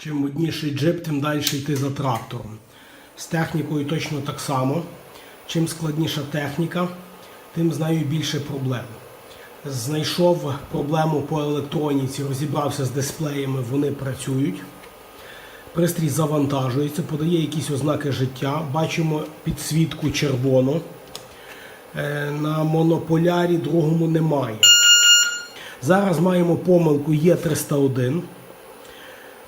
Чим модніший джип, тим далі йти за трактором. З технікою точно так само. Чим складніша техніка, тим з нею більше проблем. Знайшов проблему по електроніці, розібрався з дисплеями, вони працюють. Пристрій завантажується, подає якісь ознаки життя. Бачимо підсвітку червону. Е, На монополярі другому немає. Зараз маємо помилку Є301.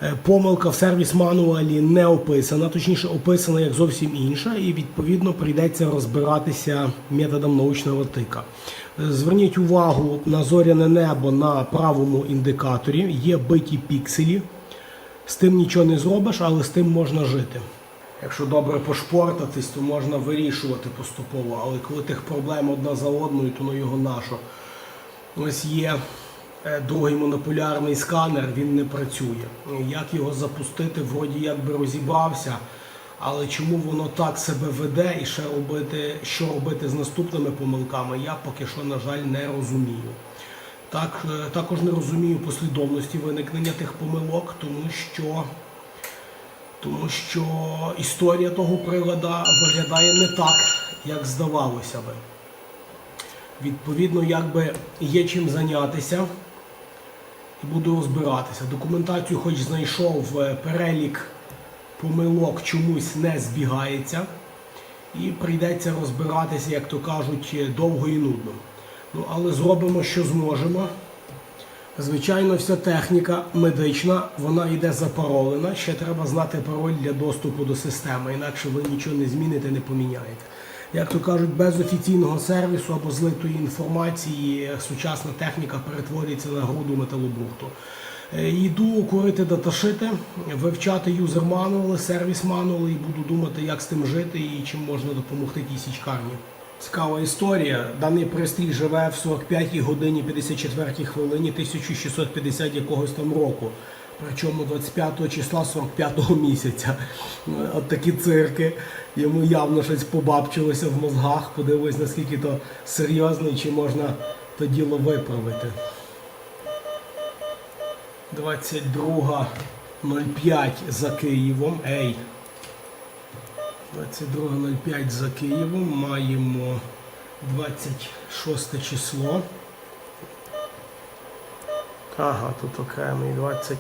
Е, Помилка в сервіс мануалі не описана, точніше описана як зовсім інша, і відповідно прийдеться розбиратися методом научного тика. Е, Зверніть увагу на зоряне небо на правому індикаторі, є биті пікселі. З тим нічого не зробиш, але з тим можна жити. Якщо добре пошпортатись, то можна вирішувати поступово, але коли тих проблем одна за одною, то ну його нашо. Ось є другий монополярний сканер, він не працює. Як його запустити, вроді як би розібрався, але чому воно так себе веде і ще робити, що робити з наступними помилками, я поки що, на жаль, не розумію. Так, е, також не розумію послідовності виникнення тих помилок, тому що, тому що історія того прилада виглядає не так, як здавалося би. Відповідно, якби є чим зайнятися і буду розбиратися. Документацію хоч знайшов, е, перелік помилок чомусь не збігається. І прийдеться розбиратися, як то кажуть, довго і нудно. Ну, але зробимо, що зможемо. Звичайно, вся техніка медична, вона йде запаролена. Ще треба знати пароль для доступу до системи, інакше ви нічого не зміните, не поміняєте. Як то кажуть, без офіційного сервісу або злитої інформації сучасна техніка перетворюється на груду металобрухту. Е, Йду курити даташити, вивчати юзер мануали, сервіс мануали і буду думати, як з тим жити і чим можна допомогти тій січкарні. Цікава історія. Даний пристрій живе в 45 годині 54 хвилині 1650 якогось там року. Причому 25 числа 45 місяця. От такі цирки. Йому явно щось побабчилося в мозгах. Подивись, наскільки то серйозно і чи можна то діло виправити. 22.05 за Києвом. Ей. 22.05 за Києвом. Маємо 26 число. Ага, тут окремий 20.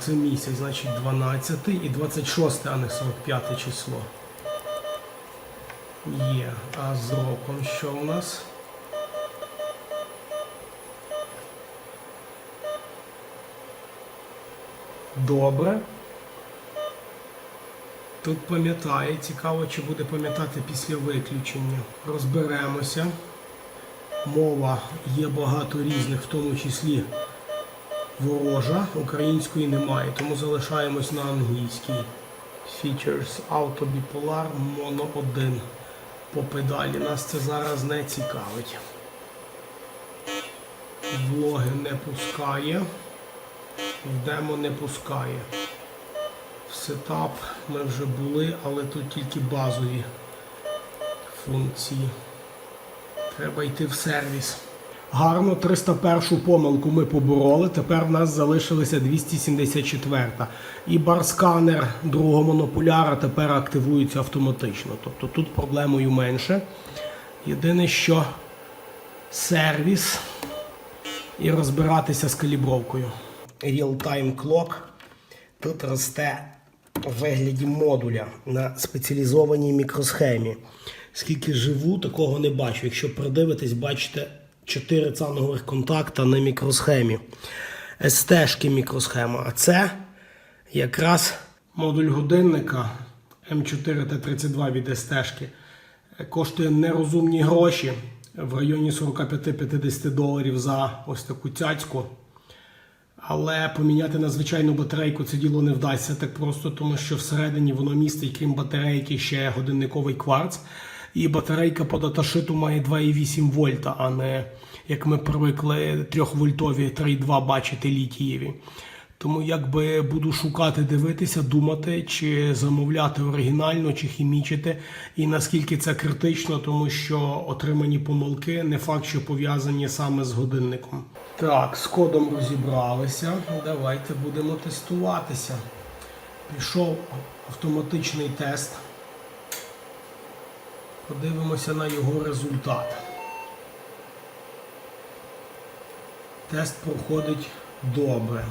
Це місяць, значить 12 і 26, а не 45 число. Є. А з роком що у нас? Добре. Тут пам'ятає, цікаво, чи буде пам'ятати після виключення. Розберемося. Мова є багато різних, в тому числі ворожа, української немає, тому залишаємось на англійській. Features Auto Bipolar Mono 1 по педалі. Нас це зараз не цікавить. Влоги не пускає. В демо не пускає. В сетап ми вже були, але тут тільки базові функції. Треба йти в сервіс. Гарно, 301 помилку ми побороли. Тепер в нас залишилася 274. І барсканер другого монополяра тепер активується автоматично. Тобто тут проблемою менше. Єдине, що сервіс і розбиратися з калібровкою. Real-time clock тут росте у вигляді модуля на спеціалізованій мікросхемі. Скільки живу, такого не бачу. Якщо придивитись, бачите 4 цанових контакта на мікросхемі. СТ-шки мікросхема. А це якраз модуль годинника М4Т32 від СТ-шки. Коштує нерозумні гроші в районі 45-50 доларів за ось таку цяцьку. Але поміняти на звичайну батарейку це діло не вдасться так просто, тому що всередині воно містить, крім батарейки, ще годинниковий кварц. І батарейка по даташиту має 2,8 вольта, а не як ми привикли 3 вольтові 3,2 бачити літієві. Тому якби буду шукати, дивитися, думати, чи замовляти оригінально, чи хімічити, і наскільки це критично, тому що отримані помилки не факт, що пов'язані саме з годинником. Так, з кодом розібралися. Давайте будемо тестуватися. Пішов автоматичний тест. Подивимося на його результат. Тест проходить добре.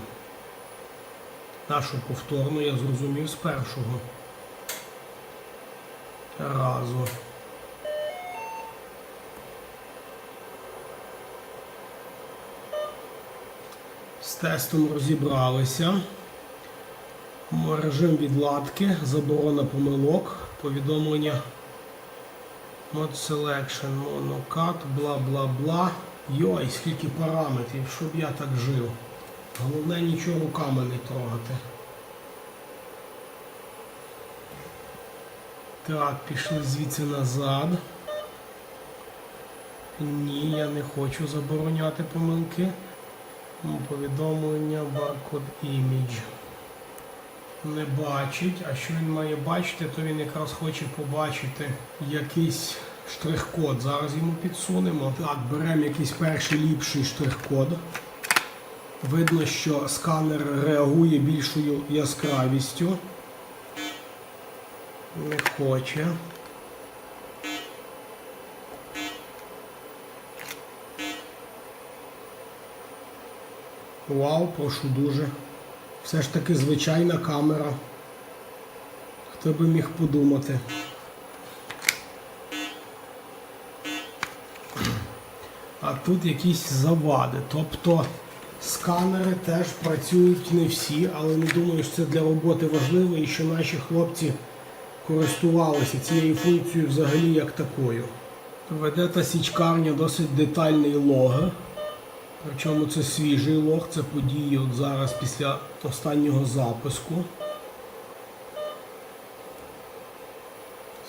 Нашу повторну я зрозумів з першого разу. З тестом розібралися. Режим відладки, заборона помилок, повідомлення Mod Selection, Monocut, бла бла бла. Йой, скільки параметрів, щоб я так жив. Головне нічого руками не трогати. Так, пішли звідси назад. Ні, я не хочу забороняти помилки. Повідомлення barcode image. Не бачить, а що він має бачити, то він якраз хоче побачити якийсь штрих-код. Зараз йому підсунемо. Так, беремо якийсь перший ліпший штрих-код. Видно, що сканер реагує більшою яскравістю. Не хоче. Вау, прошу дуже. Все ж таки звичайна камера. Хто би міг подумати. А тут якісь завади. Тобто сканери теж працюють не всі, але не думаю, що це для роботи важливо і що наші хлопці користувалися цією функцією взагалі як такою. Веде та січкарня досить детальний лог. Причому це свіжий лог, це події от зараз після останнього запуску.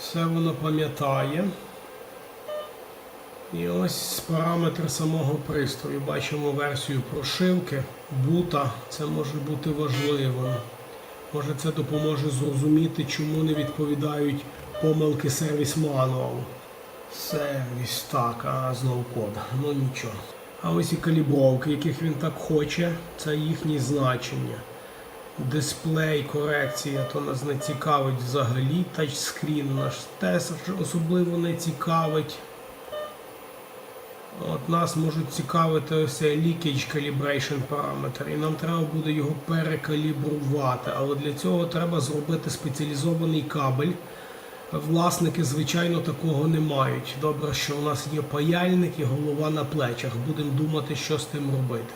Все воно пам'ятає. І ось параметри самого пристрою. Бачимо версію прошивки, бута. Це може бути важливим. Може це допоможе зрозуміти, чому не відповідають помилки сервіс мануалу. Сервіс, так, а знову код. Ну нічого. А ось і калібровки, яких він так хоче, це їхні значення. Дисплей, корекція, то нас не цікавить взагалі. Тачскрін наш теж особливо не цікавить. От нас можуть цікавити ось leakage calibration параметр, і нам треба буде його перекалібрувати. Але для цього треба зробити спеціалізований кабель. Власники, звичайно, такого не мають. Добре, що у нас є паяльник і голова на плечах. Будемо думати, що з тим робити.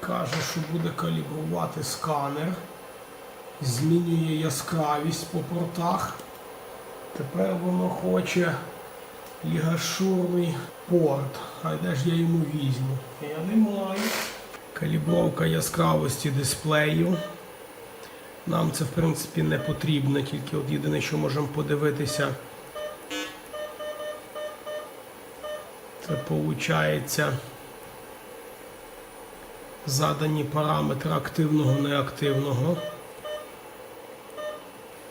Каже, що буде калібрувати сканер, змінює яскравість по портах. Тепер воно хоче лігашурний порт. А де ж я йому візьму? Я не маю. Калібровка яскравості дисплею. Нам це в принципі не потрібно, тільки от єдине, що можемо подивитися, це виходить задані параметри активного неактивного.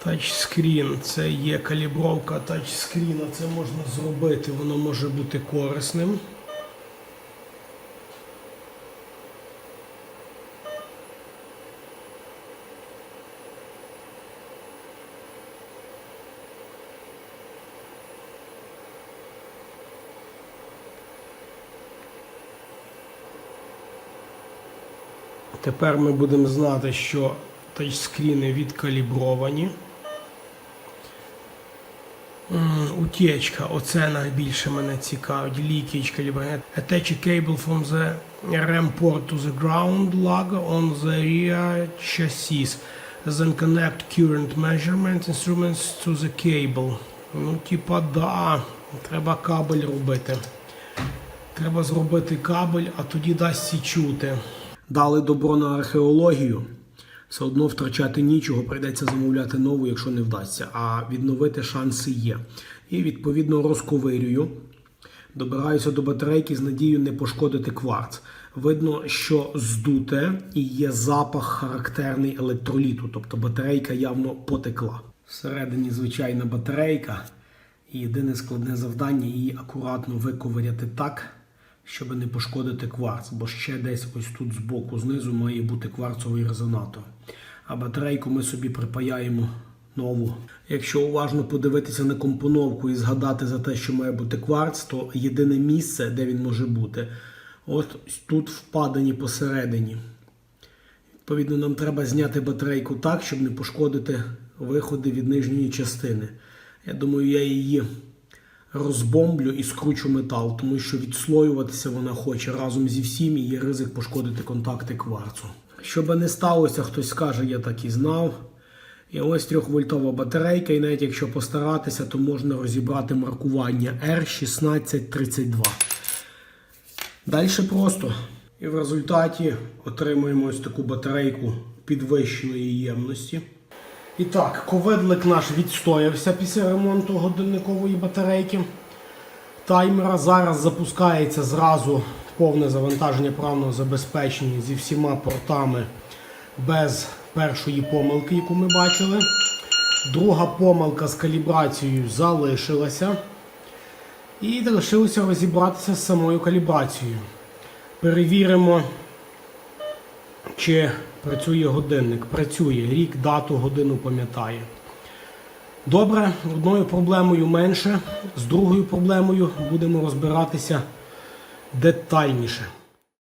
Тачскрін це є калібровка тачскріна, це можна зробити, воно може бути корисним. Тепер ми будемо знати, що тачскріни відкалібровані. Утечка, оце найбільше мене цікавить. Leakage calibration. Attach a cable from the RAM port to the ground lug on the rear chassis. Then connect current measurement instruments to the cable. Ну, типа, да, треба кабель робити. Треба зробити кабель, а тоді дасть чути. Дали добро на археологію. Все одно втрачати нічого, прийдеться замовляти нову, якщо не вдасться. А відновити шанси є. І відповідно розковирюю. Добираюся до батарейки з надією не пошкодити кварц. видно, що здуте і є запах характерний електроліту, тобто батарейка явно потекла. Всередині звичайна батарейка, і єдине складне завдання її акуратно виковиряти так, щоб не пошкодити кварц, бо ще десь ось тут збоку знизу має бути кварцовий резонатор. А батарейку ми собі припаяємо нову. Якщо уважно подивитися на компоновку і згадати за те, що має бути кварц, то єдине місце, де він може бути, от тут впадані посередині. Відповідно, нам треба зняти батарейку так, щоб не пошкодити виходи від нижньої частини. Я думаю, я її розбомблю і скручу метал, тому що відслоюватися вона хоче разом зі всім і є ризик пошкодити контакти кварцу. Щоб не сталося, хтось скаже, я так і знав. І ось 3-вольтова батарейка, і навіть якщо постаратися, то можна розібрати маркування R1632. Далі просто. І в результаті отримуємо ось таку батарейку підвищеної ємності. І так, ковидлик наш відстоявся після ремонту годинникової батарейки. Таймера зараз запускається зразу повне завантаження правного забезпечення зі всіма портами без першої помилки, яку ми бачили. Друга помилка з калібрацією залишилася. І залишилося розібратися з самою калібрацією. Перевіримо, чи працює годинник. Працює рік, дату, годину пам'ятає. Добре, одною проблемою менше, з другою проблемою будемо розбиратися детальніше.